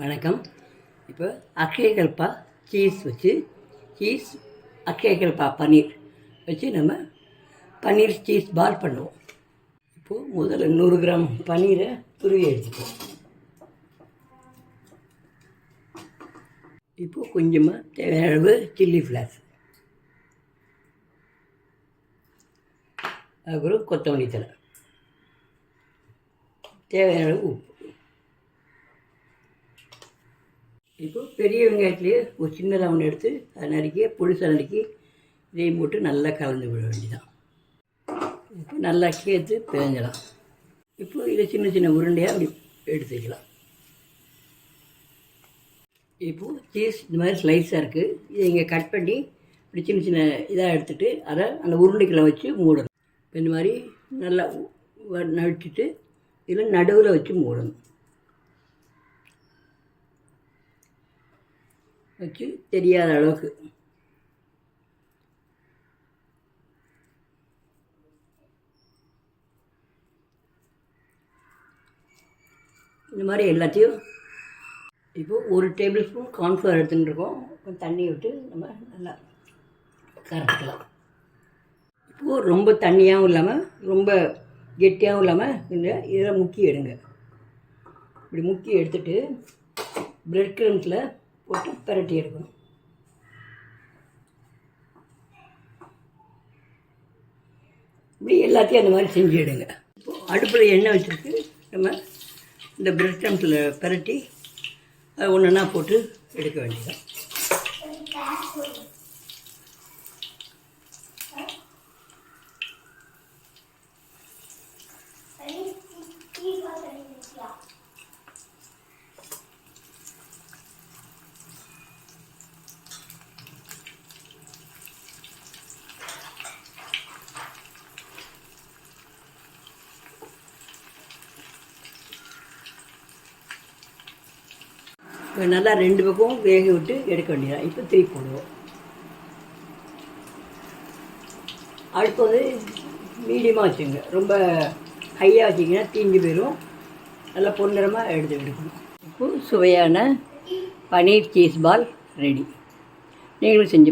வணக்கம். இப்போ அக்ஷயகல்பா சீஸ் வச்சு சீஸ் அக்ஷயகல்பா பன்னீர் வச்சு நம்ம பன்னீர் சீஸ் பால் பண்ணுவோம். இப்போது முதல்ல நூறு கிராம் பன்னீரை துருவி எடுத்துப்போம் இப்போது கொஞ்சமாக தேவையான அளவு சில்லி ஃப்ளாக்ஸ் அதுக்கப்புறம் கொத்தமல்லி தழை. தேவையான அளவு உப்பு. இப்போ பெரிய வெங்காயத்துலேயே ஒரு சின்னதாக ஒன்று எடுத்து அதை நறுக்கி புளிசை நறுக்கி இதையும் போட்டு நல்லா கலந்து விட வேண்டியதான் இப்போ நல்லா சேர்த்து பிழைஞ்சலாம் இப்போ இதை சின்ன சின்ன உருண்டையாக அப்படி எடுத்துக்கலாம் இப்போது சீஸ் இந்த மாதிரி ஸ்லைஸாக இருக்குது இதை இங்கே கட் பண்ணி இப்படி சின்ன சின்ன இதாக எடுத்துகிட்டு அதை அந்த உருண்டைக்குள்ள வச்சு மூடணும். இந்த மாதிரி நல்லா நடிச்சுட்டு நடிச்சிட்டு இதில் நடுவில் வச்சு மூடணும். வச்சு தெரியாத அளவுக்கு. இந்த மாதிரி எல்லாத்தையும் இப்போ ஒரு டேபிள் ஸ்பூன் கார்ன்ஃப்ளவர் எடுத்துகிட்டு இருக்கோம் தண்ணி விட்டு நம்ம நல்லா கரைச்சிக்கலாம். இப்போது ரொம்ப தண்ணியாகவும் இல்லாமல் ரொம்ப கெட்டியாகவும் இல்லாமல் இந்த இதில் முக்கி எடுங்க. இப்படி முக்கி எடுத்துட்டு பிரெட் க்ரம்ஸில் போட்டு பிரட்டி எடுக்கணும். இப்படி எல்லாத்தையும் அந்த மாதிரி செஞ்சு எடுங்க. அடுப்பில் எண்ணெய் வச்சுருக்கு. நம்ம இந்த பிரெட் டம்ஸில் பிரட்டி அது ஒன்று ஒன்றா போட்டு எடுக்க வேண்டியதான் இப்போ நல்லா ரெண்டு பக்கமும் வேக விட்டு எடுக்க வேண்டியதான் இப்போ திருப்பி போடுவோம். அடுத்தது வந்து மீடியமாக வச்சுங்க. ரொம்ப ஹையாக வச்சிங்கன்னா தீஞ்சு போயிடும் நல்லா பொன்னிறமாக எடுத்து எடுக்கணும். இப்போ சுவையான பன்னீர் சீஸ் பால் ரெடி நீங்களும் செஞ்சு